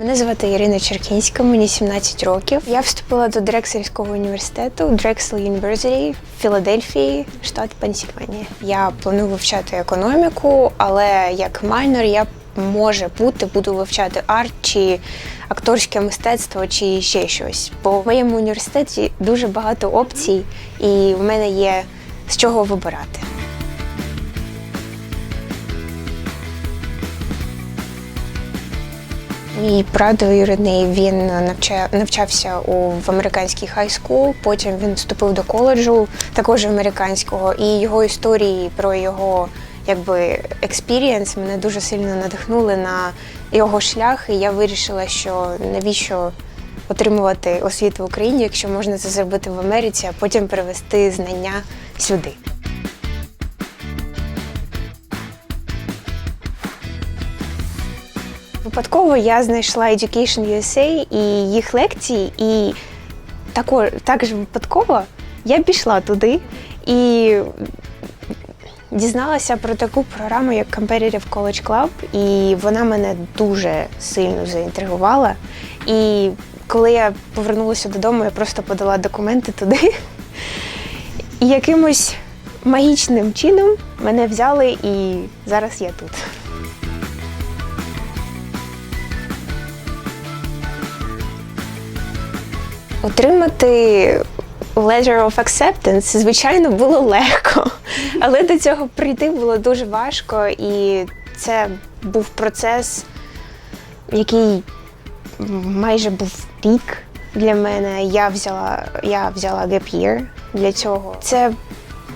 Мене звати Ірина Черкінська, мені 17 років. Я вступила до Дрексельського університету Drexel University в Філадельфії, штат Пенсільванія. Я планую вивчати економіку, але як майнер я може бути, буду вивчати арт чи акторське мистецтво, чи ще щось. Бо в моєму університеті дуже багато опцій, і в мене є з чого вибирати. Мій прадвоюрідний він навча, навчався у в американській хай-скул, потім він вступив до коледжу, також американського, і його історії про його якби експірієнс мене дуже сильно надихнули на його шлях. І я вирішила, що навіщо отримувати освіту в Україні, якщо можна це зробити в Америці, а потім перевести знання сюди. Випадково я знайшла Education USA і їх лекції, і також, також випадково я пішла туди і дізналася про таку програму, як Competitive College Club, і вона мене дуже сильно заінтригувала. І коли я повернулася додому, я просто подала документи туди. І якимось магічним чином мене взяли, і зараз я тут. Отримати letter of acceptance, звичайно, було легко, але до цього прийти було дуже важко, і це був процес, який майже був рік для мене. Я взяла, я взяла gap year для цього. Це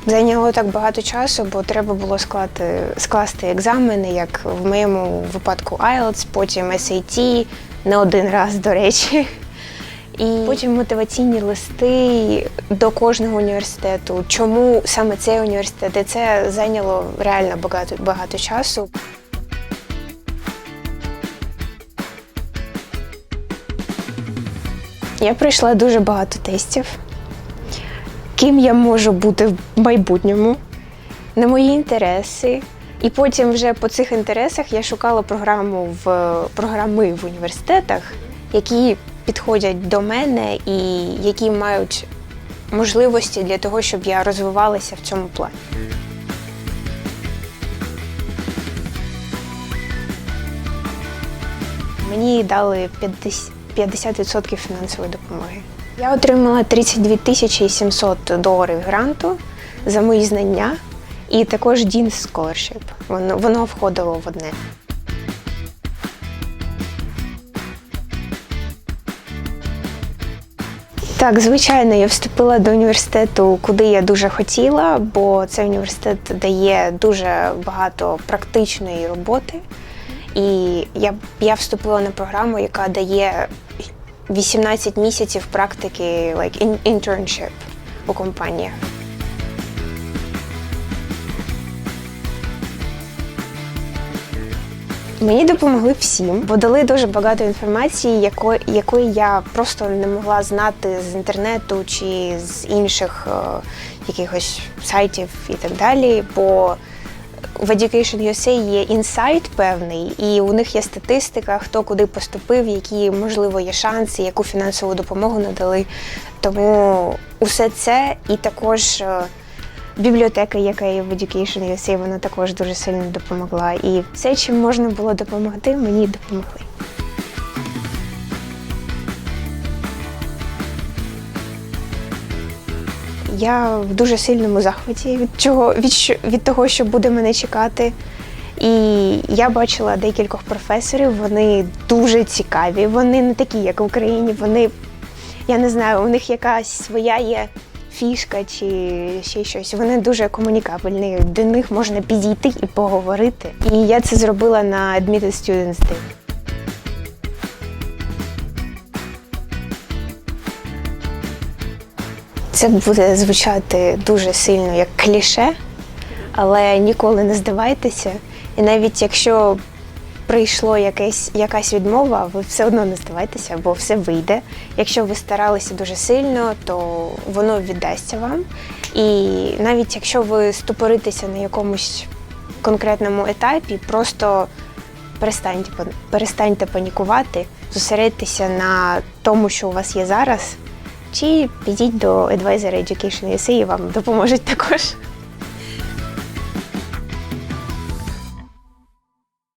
зайняло так багато часу, бо треба було склати, скласти екзамени, як в моєму випадку IELTS, потім SAT, не один раз, до речі. І потім мотиваційні листи до кожного університету. Чому саме цей університет? І це зайняло реально багато, багато часу. Я пройшла дуже багато тестів. Ким я можу бути в майбутньому, на мої інтереси. І потім вже по цих інтересах я шукала програму в програми в університетах, які підходять до мене і які мають можливості для того, щоб я розвивалася в цьому плані. Мені дали 50 50% фінансової допомоги. Я отримала 32 тисячі 700 доларів гранту за мої знання і також Dean's Scholarship. Воно, воно входило в одне. Так, звичайно, я вступила до університету, куди я дуже хотіла, бо цей університет дає дуже багато практичної роботи. І я, я вступила на програму, яка дає 18 місяців практики like in- internship у компаніях. Мені допомогли всім, бо дали дуже багато інформації, якої, якої я просто не могла знати з інтернету чи з інших е, якихось сайтів і так далі. Бо в Education USA є інсайт певний, і у них є статистика, хто куди поступив, які можливо є шанси, яку фінансову допомогу надали. Тому усе це і також. е, Бібліотека, яка є в Education USA, вона також дуже сильно допомогла. І все, чим можна було допомогти, мені допомогли. Я в дуже сильному захваті від чого від, від того, що буде мене чекати. І я бачила декількох професорів, вони дуже цікаві. Вони не такі, як в Україні. Вони, я не знаю, у них якась своя є фішка чи ще щось. Вони дуже комунікабельні. До них можна підійти і поговорити. І я це зробила на Admitted Students Day. Це буде звучати дуже сильно як кліше, але ніколи не здавайтеся. І навіть якщо прийшло якесь, якась відмова, ви все одно не здавайтеся, бо все вийде. Якщо ви старалися дуже сильно, то воно віддасться вам. І навіть якщо ви ступоритеся на якомусь конкретному етапі, просто перестаньте, перестаньте панікувати, зосередьтеся на тому, що у вас є зараз, чи підіть до Advisor Education USA і вам допоможуть також.